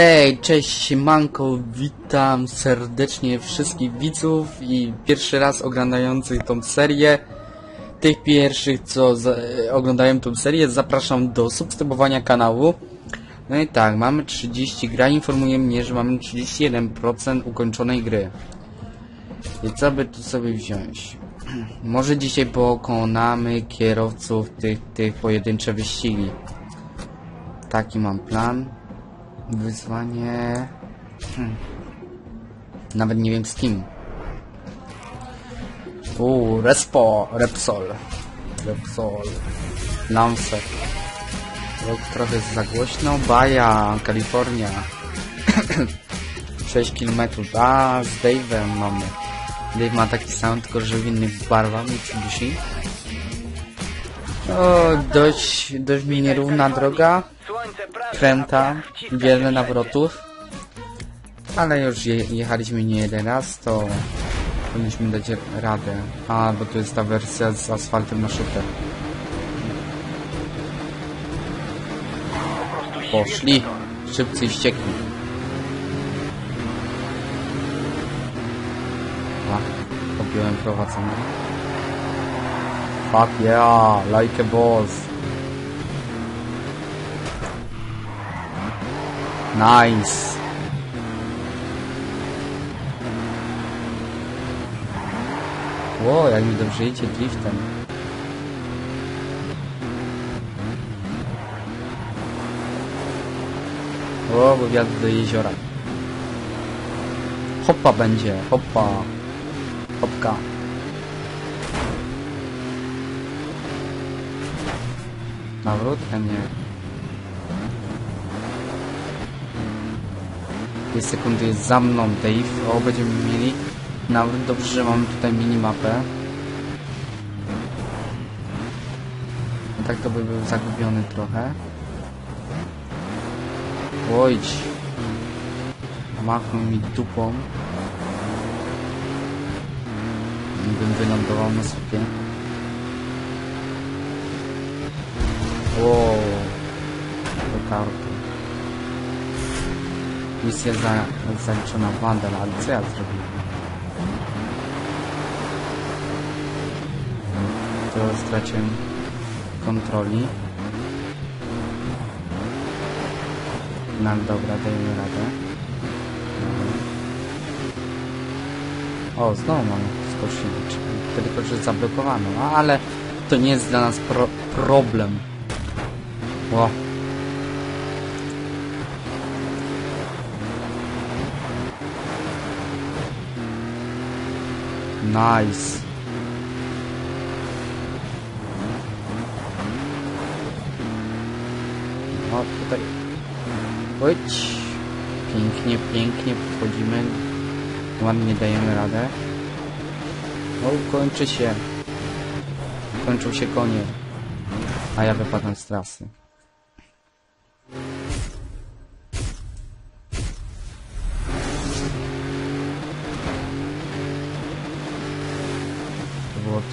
Hej, cześć, siemanko, witam serdecznie wszystkich widzów i pierwszy raz oglądających tą serię. Tych pierwszych, co za, oglądają tą serię, zapraszam do subskrybowania kanału. No i tak, mamy 30, gra informuje mnie, że mamy 31% ukończonej gry. I co by tu sobie wziąć? Może dzisiaj pokonamy kierowców tych, tych pojedyncze wyścigi. Taki mam plan. Wyzwanie... Hmm. Nawet nie wiem z kim. Uuu, Respo, Repsol. Repsol. Lancer. Rok trochę jest za głośno. Baja, Kalifornia. 6 km. A, z Dave'em mamy. Dave ma taki sound, tylko że w innych barwach Mitsubishi. O, dość, dość mi nierówna droga. Kręta, wiele nawrotów. Ale już je, jechaliśmy nie jeden raz, to powinniśmy dać radę. A, bo to jest ta wersja z asfaltem na shooter. Poszli. Szybcy i wściekli. A, pobiłem prowadzenie. Fuck yeah, like a boss. Nice. Ło, jak mi dobrze idzie driftem. O, bo wiatr do jeziora. Hoppa będzie, hoppa. Hopka. Nawrót? Nie. Dwie sekundy jest za mną Dave. O, będziemy mieli nawrót. Dobrze, że mamy tutaj minimapę. No tak to by był zagubiony trochę. Ojdź. Machnął mi dupą. Bym wylądował na słupie. Wow. Do karty. Misja za, zaliczona Wandel, ale co ja zrobiłem? To straciłem kontroli. No dobra, dajemy radę. O, znowu mamy skocznię, tylko że zablokowano, no, ale to nie jest dla nas pro problem. Ło. Nice. O, tutaj. Chodź. Pięknie, pięknie wchodzimy. Ładnie dajemy radę. O, kończy się. Kończą się konie. A ja wypadam z trasy.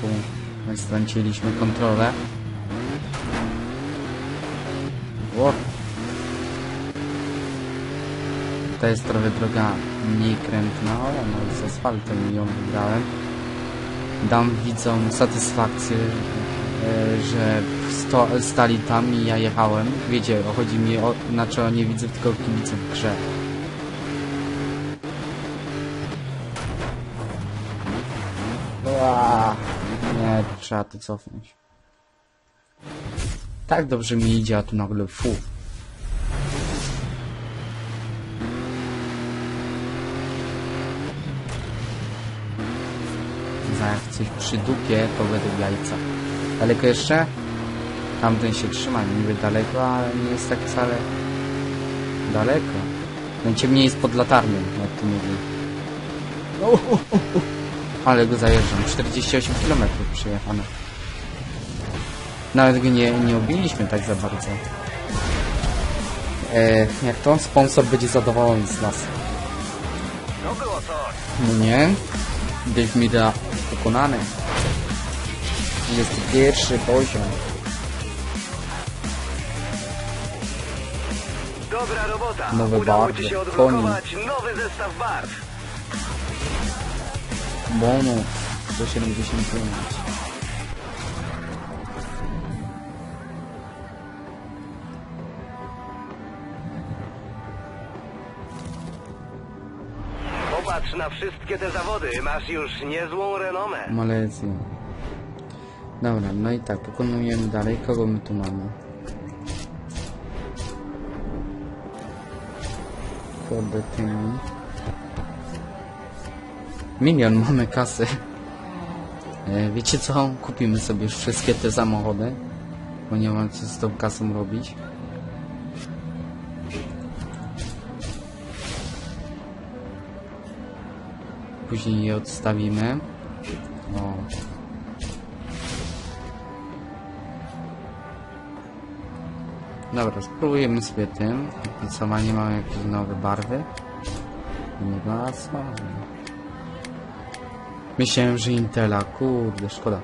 Tu, my straciliśmy kontrolę. O. To jest trochę droga mniej krętna, o, no z asfaltem ją wybrałem. Dam widzom satysfakcję, e, że sto, stali tam i ja jechałem. Wiecie, chodzi mi o, znaczy o nie widzę tylko kibiców grze. Trzeba to cofnąć. Tak dobrze mi idzie, a tu nagle fu. Za jak coś przy dupie, to będę jajca. Daleko jeszcze? Tamten się trzyma, niby daleko, ale nie jest tak wcale daleko. Najciemniej jest pod latarnią, jak tu mówię. Ale go zajeżdżam. 48 km przejechane. Nawet go nie, nie obiliśmy tak za bardzo. E, jak to? Sponsor będzie zadowolony z nas. No nie. Dave Mira pokonany. Jest pierwszy poziom. Dobra robota. Nowe Udało barwy, ci się odblokować nowy zestaw barw. Bonus 175. Popatrz na wszystkie te zawody. Masz już niezłą renomę. Malezja. Dobra, no i tak, pokonujemy dalej. Kogo my tu mamy? Kurde, ty. Milion mamy kasy. E, wiecie co? Kupimy sobie wszystkie te samochody. Bo nie mam co z tą kasą robić. Później je odstawimy. O. Dobra, spróbujemy sobie tym. I co, ma nie mamy jakieś nowe barwy? Nie ma co. Myślałem, że Intela, kurde, szkoda.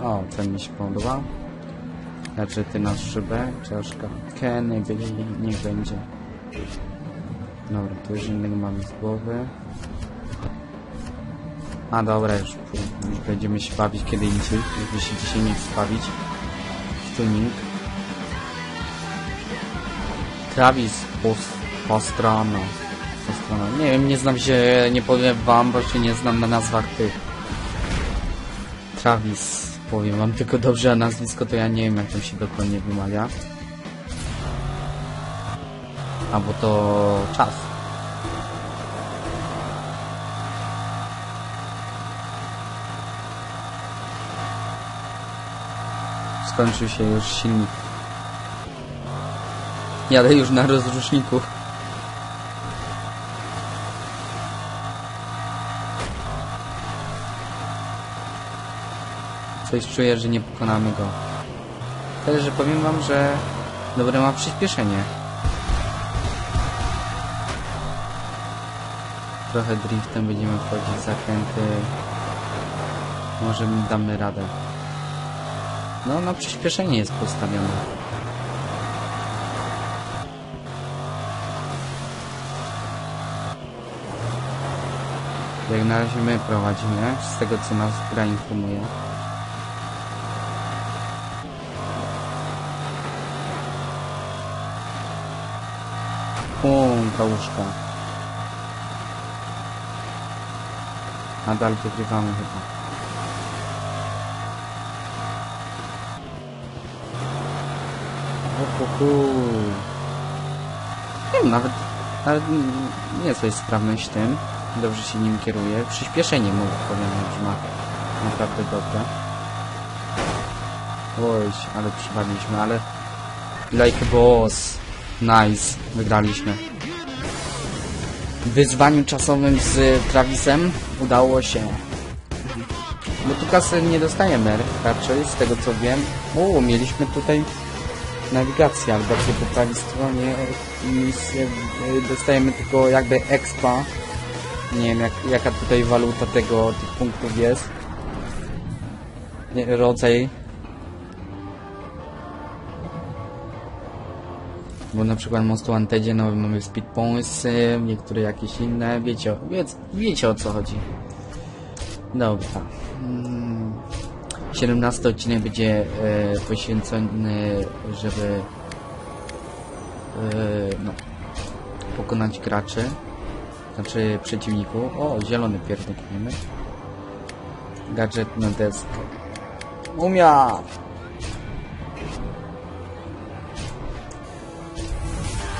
O, ten mi się podoba. Gadżety na szybę, czaszka. Ken, niech będzie, niech będzie. Dobra, to już innego mamy z głowy. A dobra, już, już będziemy się bawić kiedy indziej. Jakby się dzisiaj nie bawić. Tuning. Travis Post, Nie wiem, nie znam się, nie powiem wam, bo się nie znam na nazwach tych. Travis, powiem wam tylko dobrze, a nazwisko to ja nie wiem, jak to się dokładnie wymawia. A bo to czas. Skończył się już silnik. Jadę już na rozruszniku. Coś czuję, że nie pokonamy go. Tyle, że powiem wam, że dobre ma przyspieszenie. Trochę driftem będziemy wchodzić zakręty. Może damy radę. No, na przyspieszenie jest postawione. Jak na razie my prowadzimy, z tego co nas gra informuje. O, kałużka. Nadal wygrywamy chyba. Ho. Nie wiem, nawet, nawet nie jest sprawność tym. Dobrze się nim kieruje. Przyspieszenie mu powiem, że ma naprawdę dobre. Oj, ale przywaliśmy, ale... Like boss. Nice. Wygraliśmy. Wyzwaniu czasowym z Travisem udało się. Bo tu kasy nie dostajemy raczej, z tego co wiem. O, mieliśmy tutaj nawigację, ale bardziej po prawej stronie misję y, dostajemy tylko jakby expa. Nie wiem jak, jaka tutaj waluta tego, tych punktów jest. Nie, rodzaj. Bo na przykład Mostu Antedzie no, mamy speed pointsy, niektóre jakieś inne, wiecie, o- wiec, wiecie o co chodzi. Dobra. Mm, 17 odcinek będzie e, poświęcony, żeby e, no, pokonać graczy, znaczy przeciwników. O, zielony pierdek mamy. Gadżet na deskę. Umia!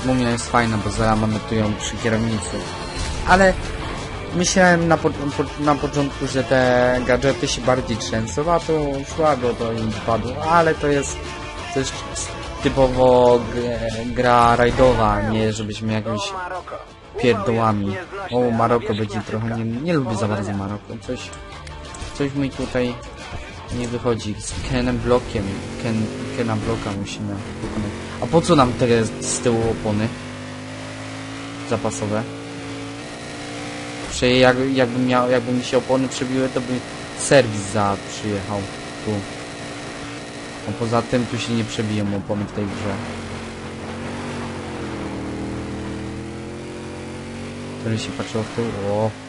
Mumia jest fajna, bo zaraz mamy tu ją przy kierownicy. Ale myślałem na, po, po, na początku, że te gadżety się bardziej trzęsą, a to słabo to im wpadło, ale to jest też typowo gra rajdowa, nie żebyśmy Maroko. pierdołami. O, Maroko będzie trochę, nie, nie lubię za bardzo Maroko, coś, coś mi tutaj nie wychodzi. Z Kenem blokiem. Ken, Kena bloka musimy pokonać. A po co nam te z tyłu opony? Zapasowe. Przecież jak, jakby, miał, jakby mi się opony przebiły, to by serwis za przyjechał tu. A poza tym tu się nie przebiją opony w tej grze. Który się patrzyło w tył. O.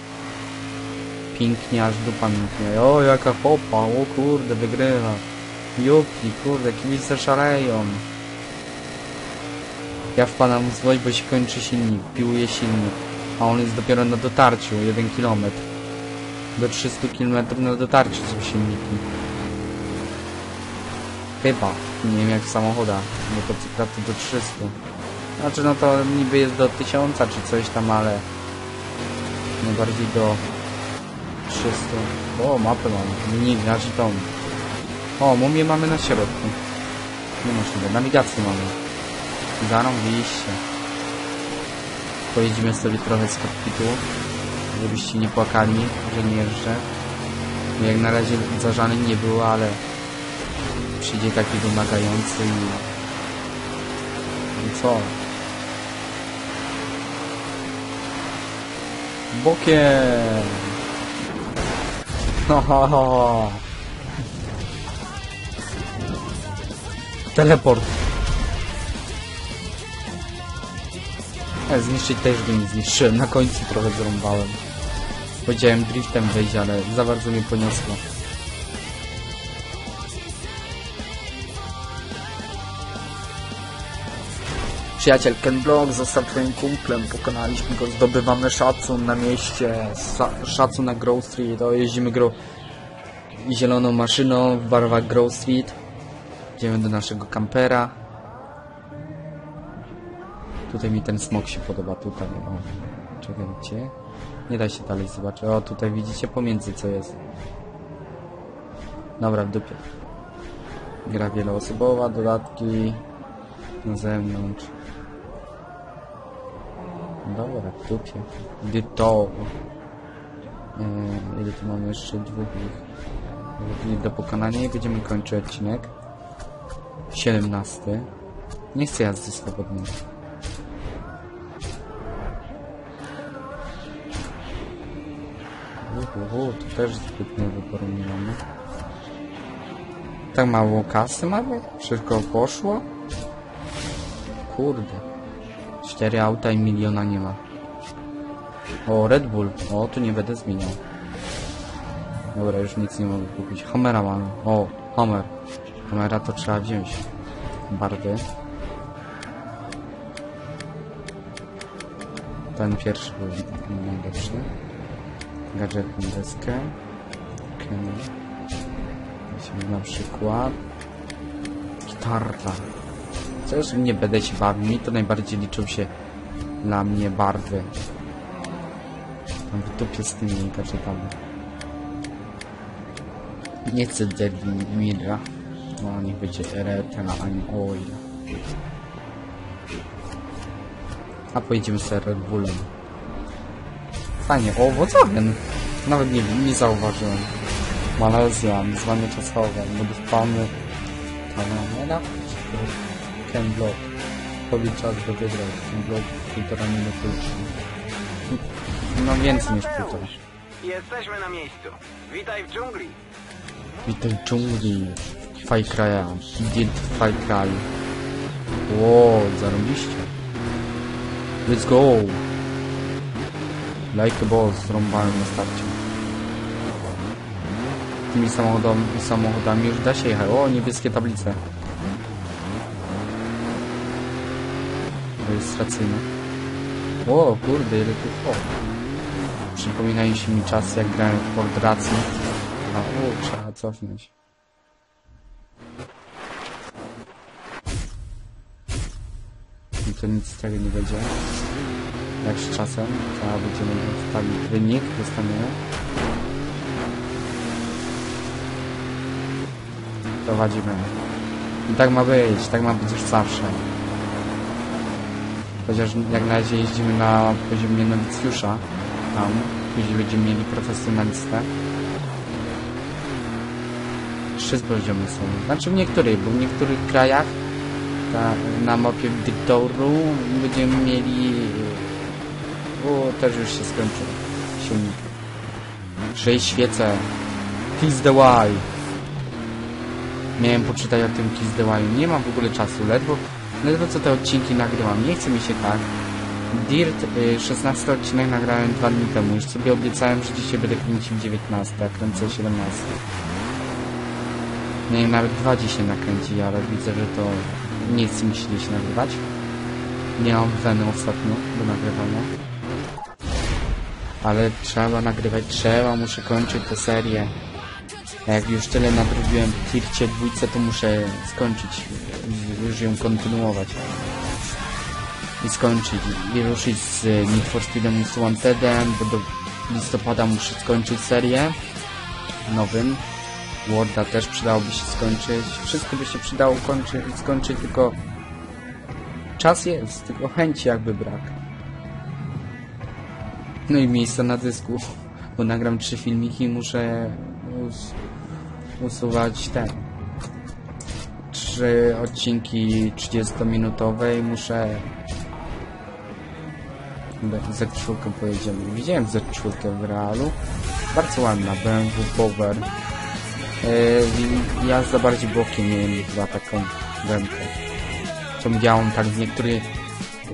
Pięknie, aż dupa mięknie. O, jaka hopa, o kurde, wygrywa. Jupi, kurde, kibice szaleją. Ja wpadam w złość, bo się kończy silnik, piłuje silnik. A on jest dopiero na dotarciu, 1 km. Do 300 km na dotarciu są silniki. Chyba. Nie wiem jak w samochodach, bo to prawda do 300. Znaczy no to niby jest do 1000 czy coś tam, ale najbardziej do 300. O, mapę mamy. Mini, znaczy tą. O, mumię mamy na środku. Nie możliwe. Nawigację mamy. Zarąbiście. Pojedziemy sobie trochę z kokpitu, żebyście nie płakali, że nie jeżdżę. Jak na razie zażany nie było, ale przyjdzie taki wymagający i... I co? Bokiem! Ha. Teleport. E, zniszczyć też go nie zniszczyłem. Na końcu trochę zrąbałem. Powiedziałem driftem wejść, ale za bardzo mnie poniosło. Przyjaciel Ken Block został twoim kumplem, pokonaliśmy go, zdobywamy szacun na mieście, szacun na Grove Street, o jeździmy gro zieloną maszyną w barwach Grove Street. Idziemy do naszego kampera. Tutaj mi ten smok się podoba, tutaj, o. Czekajcie. Nie da się dalej zobaczyć. O, tutaj widzicie pomiędzy co jest. Dobra, w dupie. Gra wieloosobowa, dodatki na zewnątrz. Dobra, dupie. Gdy to... Eee, ile tu mamy jeszcze dwóch ich? Do pokonania i będziemy kończyć odcinek. 17. Nie chcę jazdy swobodnej. Uhu, tu też zbytnio wyboru nie mamy. Tak mało kasy mamy? Wszystko poszło? Kurde. Cztery auta i miliona nie ma. O, Red Bull. O, tu nie będę zmieniał. Dobra, już nic nie mogę kupić. Hammera mamy. O, Hammer. Hammera to trzeba wziąć. Barwy. Ten pierwszy był najlepszy. Gadżet na deskę. Weźmy na przykład. Gitarra. Chociaż nie będę się bawił, mi to najbardziej liczą się dla mnie barwy. Mam w z tymi gadżetami. Nie chcę Deadly Mira. No niech będzie Retena, ani Oil. A pojedziemy sobie Red Bullem. Fajnie, o Volkswagen. Nawet nie, nie zauważyłem. Malezja, wyzwanie czasowe, modifowany Tanamera, Ken Block. Powiedz czas do wygrać. Ken Block półtora minuty uczy. No więcej niż półtora. Jesteśmy na miejscu. Witaj w dżungli. Witaj w dżungli. Faj kraja. Did Faj kraj. Ło, zarobiście. Let's go. Like a boss, zrąbałem na starcie. Tymi samochodami, samochodami już da się jechać. O, niebieskie tablice. Rejestracyjne. O, kurde, ile tu o. Przypominają się mi czasy, jak grałem w Ford. A, o, trzeba cofnąć. I to nic z tego nie będzie. Jak z czasem, to będziemy wstawić wynik, dostaniemy. Prowadzimy. I tak ma być, tak ma być już zawsze. Chociaż jak na razie jeździmy na poziomie nowicjusza, tam, później będziemy mieli profesjonalistę. Trzy poziomy są. Znaczy w niektórych, bo w niektórych krajach ta, na mapie dyktoru będziemy mieli... O, też już się skończył silnik. Sześć świece. Kiss the Y. Miałem poczytać o tym Kiss the Y. Nie mam w ogóle czasu, ledwo, ledwo co te odcinki nagrywam. Nie chce mi się tak. Dirt, y, 16 odcinek nagrałem dwa dni temu. Już sobie obiecałem, że dzisiaj będę kręcił 19, a kręcę 17. Nie wiem, nawet dwa dzisiaj nakręci, ale widzę, że to nie chce mi się dziś nagrywać. Nie mam weny ostatnio do nagrywania. Ale trzeba nagrywać, trzeba, muszę kończyć tę serię. Jak już tyle nadrobiłem w Tircie dwójce, to muszę skończyć, już ją kontynuować. I skończyć, i ruszyć z Need for Speedem z Wantedem, bo do listopada muszę skończyć serię nowym. Worda też przydałoby się skończyć. Wszystko by się przydało kończyć, skończyć, tylko czas jest, tylko chęci jakby brak. No i miejsca na dysku, bo nagram trzy filmiki i muszę us usuwać ten. Trzy odcinki 30-minutowe i muszę Z4 pojedziemy. Widziałem Z4 w realu. Bardzo ładna, BMW Power. Yy, jazda bardziej bokiem mieli chyba taką. Co widziałem tak w niektórych,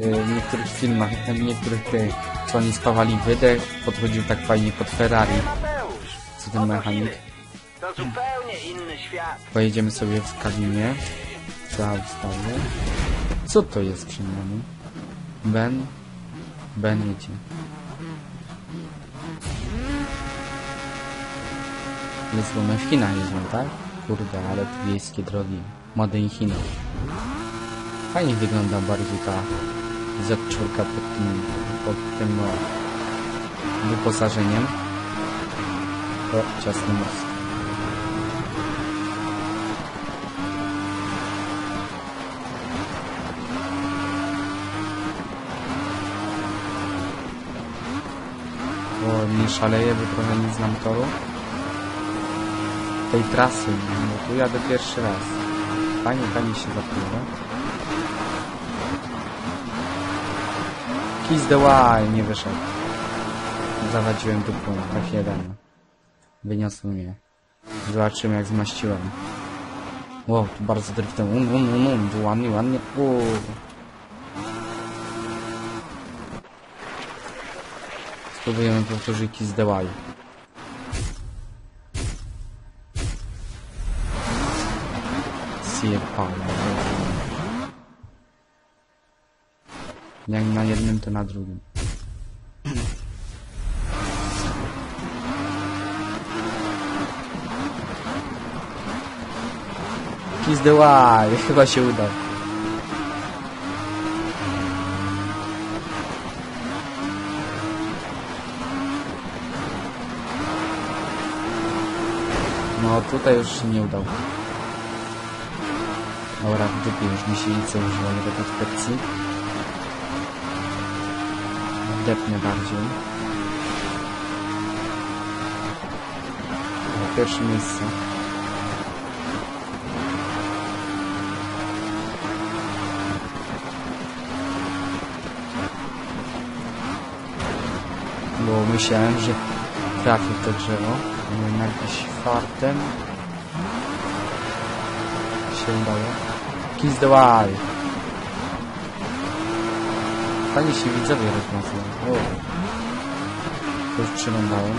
yy, niektórych filmach, w niektórych tych, co oni spawali wydech, podchodził tak fajnie pod Ferrari. Co ten mechanik? Zupełnie inny świat. Pojedziemy sobie w kabinie. Za ustawię. Co to jest przed nami? Ben? Ben jedzie. Bo my w Chinach jeżdżą, tak? Kurde, ale tu wiejskie drogi. Made in. Fajnie wygląda bardziej ta Z4 pod tym, pod tym no, wyposażeniem. O, ciasny most. bo nie szaleję, bo trochę nie znam toru. Tej trasy, no tu jadę pierwszy raz. Fajnie, fajnie się zapływa. Kiss the Y nie wyszedł. Zawadziłem dupą, F1. Wyniosło mnie. Zobaczymy jak zmaściłem. Wow, tu bardzo driftem. Um, um, um, um, ładnie, ładnie. Uuu. Spróbujemy powtórzyć Kiss the Y. Jak na jednym, to na drugim. Kiss the Y. Chyba się uda. No tutaj już się nie udał. Dobra, w dupie już myślice używają do inspekcji. Depnę bardziej. Na pierwsze miejsce. Bo myślałem, że trafię w to drzewo. Jednak jakiś fartem się udało. Kiss the Y. Fajnie się widzowie rozmawiają. To już przyglądałem.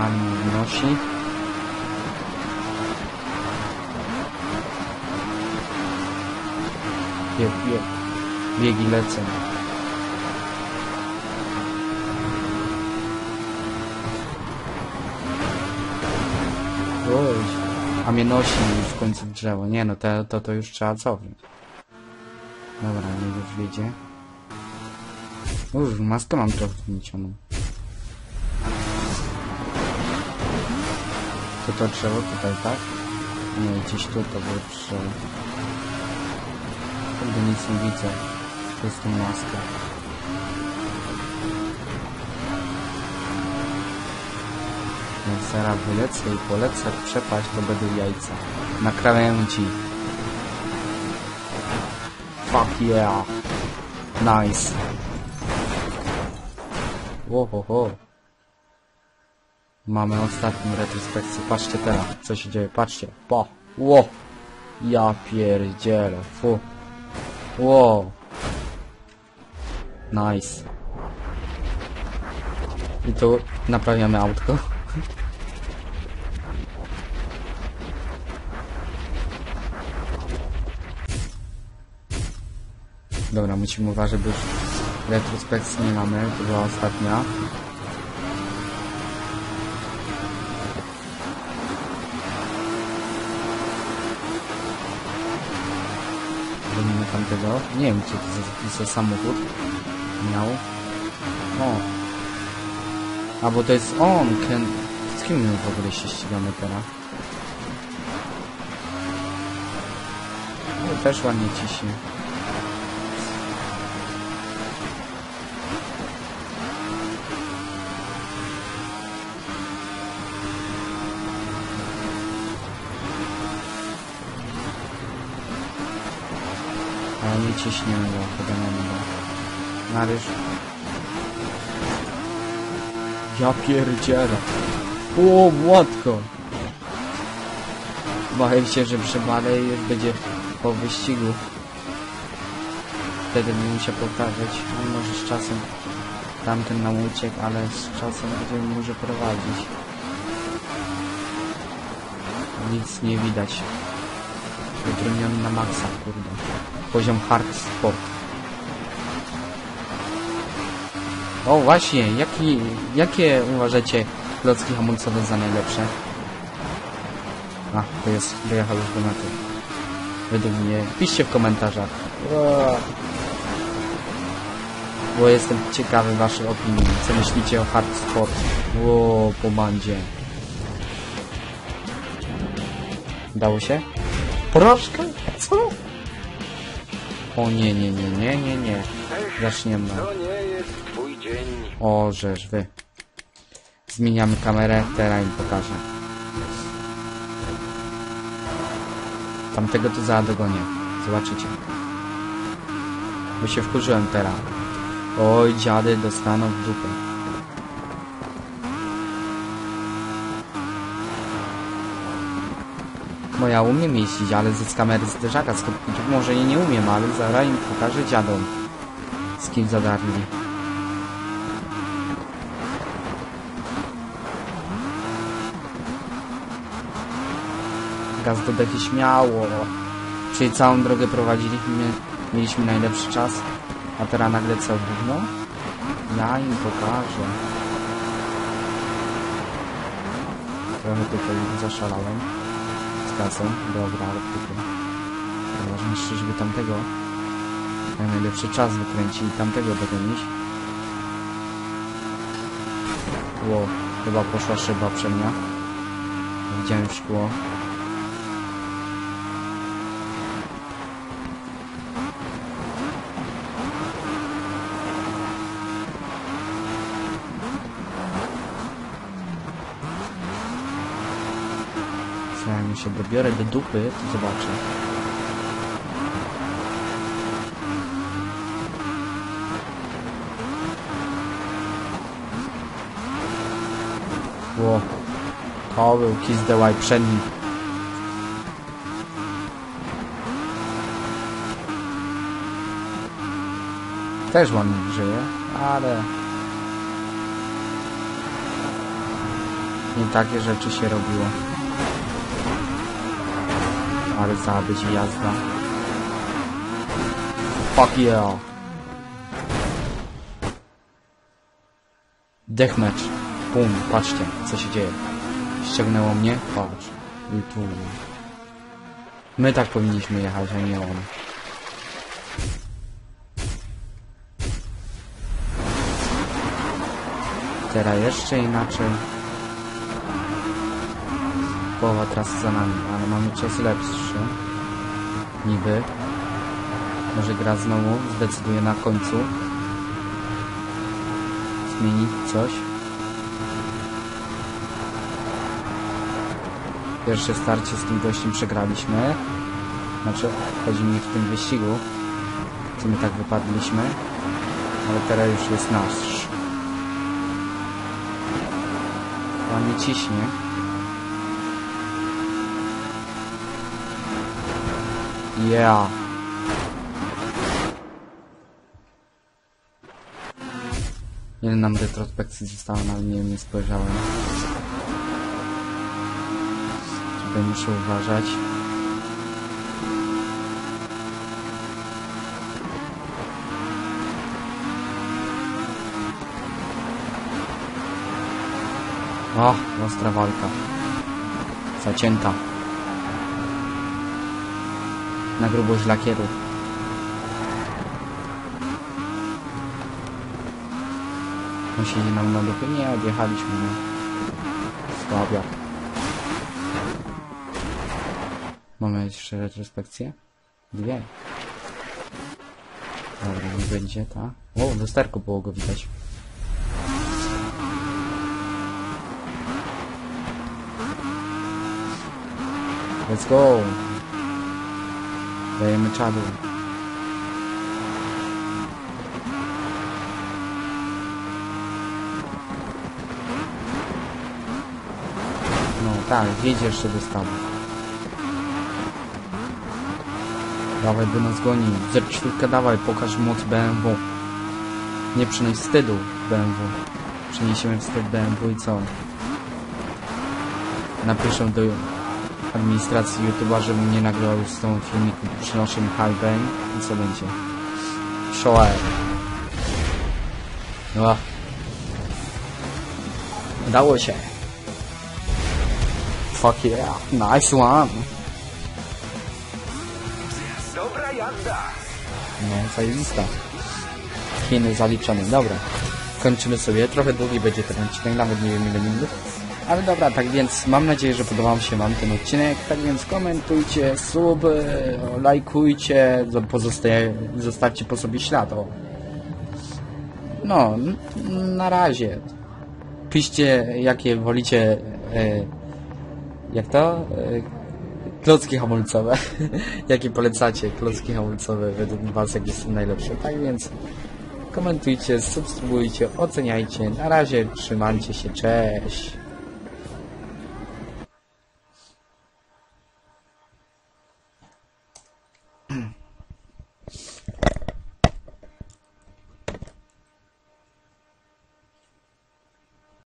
Ani wnosi. Bieg, bieg. Biegi lecą. Oj, a mnie nosi już w końcu w drzewo. Nie no, to, to, to już trzeba cofnąć. Dobra, nie już wiedzie. Uż, maskę mam trochę zniesioną. To to drzewo tutaj, tak? Nie, gdzieś tu to było drzewo. Kurde, nic nie widzę. Przez tą maskę. Jak zaraz wylecę i polecę przepaść, to będą jajca. Na krawędzi. Fuck yeah. Nice. Ło, ho, ho. Mamy ostatnią retrospekcję. Patrzcie teraz, co się dzieje. Patrzcie. Po. Ło. Ja pierdzielę. Fu. Ło. Nice. I tu naprawiamy autko. Dobra, musimy uważać, bo już retrospekcji nie mamy. To była ostatnia. Tamtego. Nie wiem, co to za, za samochód miał. O. A, bo to jest on, Ken... Z kim my w ogóle się ścigamy teraz? No, też ładnie ciśnie. Ale nie ciśniemy go, pogadamy go. Marysz. Ja pierdzielę. O, młotko. Bawię się, że przebalę i będzie po wyścigu. Wtedy nie musiał powtarzać. No może z czasem tamten nam uciekł, ale z czasem będziemy może prowadzić. Nic nie widać. Wytrudniony na maksa, kurde. Poziom hard sport. O właśnie, jaki, jakie uważacie klocki hamulcowe za najlepsze? A, to jest, dojechał już do mety. Według mnie, piszcie w komentarzach. Bo jestem ciekawy waszej opinii. Co myślicie o hard sport? Ło, po bandzie. Dało się? Proszkę? Co? O nie, nie, nie, nie, nie, nie. Zaczniemy. To nie jest twój dzień. O, żeż wy. Zmieniamy kamerę, teraz im pokażę. Tamtego to za dogonię. Zobaczycie. Bo się wkurzyłem teraz. Oj, dziady dostaną w dupę. Bo ja umiem jeździć, ale z kamery zderzaka, kopników może i nie umiem, ale zaraz im pokażę dziadom. Z kim zadarli. Gaz do śmiało. Czyli całą drogę prowadziliśmy, mieliśmy najlepszy czas, a teraz nagle co, gówno? Ja im pokażę. Trochę tutaj zaszalałem z kasą, dobra, ale tylko. Najważniejsze, żeby tamtego jak najlepszy czas wykręcić i tamtego dogonić. Ło, chyba poszła szyba przednia. Widziałem szkło. Zanim się dobiorę do dupy, to zobaczę. Ło. To był Kiss the White przedni. Też ładnie żyje, ale... Nie takie rzeczy się robiło. Ale zabyć jazda. Fuck yeah. Deathmatch. Bum, patrzcie, co się dzieje. Ściągnęło mnie? Patrz. I tu. My tak powinniśmy jechać, a nie on. Teraz jeszcze inaczej. Połowa trasy za nami, ale mamy czas lepszy. Niby. Może gra znowu zdecyduje na końcu. Zmienić coś. Pierwsze starcie z tym gościem przegraliśmy. Znaczy, chodzi mi w tym wyścigu. Co my tak wypadliśmy. Ale teraz już jest nasz. Fajnie ciśnie. Yeah. Ile nam retrospekcji zostało, nawet nie wiem, nie spojrzałem. Tutaj muszę uważać. O, ostra walka. Zacięta. Na grubość lakieru. On siedzi nam na dupie. Nie, odjechaliśmy, no. Słabia. Mamy jeszcze retrospekcję? Dwie. Dobra, nie będzie ta. O, w lusterku było go widać. Let's go! Dajemy czadu. No tak, wiedź jeszcze do stawu. Dawaj, by nas goni. Zerczwórka, dawaj, pokaż moc BMW. Nie przynoś wstydu BMW. Przeniesiemy wstyd BMW i co? Napiszę do administracji YouTube'a, żebym nie nagrał z tą filmiku. Przynoszę mi i co będzie? Shower. No. Udało się. Fuck yeah. Nice one. Dobra jazda! No, zajebista. Chiny zaliczone. Dobra. Kończymy sobie. Trochę długi będzie ten odcinek, nawet nie wiem ile minut. Ale dobra, tak więc mam nadzieję, że podobał się Wam ten odcinek. Tak więc komentujcie, sub, e, lajkujcie, zostawcie po sobie ślad. O. No, na razie. Piszcie, jakie wolicie, e, jak to? E, klocki hamulcowe. jakie polecacie klocki hamulcowe według Was, jakie są najlepsze. Tak więc komentujcie, subskrybujcie, oceniajcie. Na razie trzymajcie się, cześć.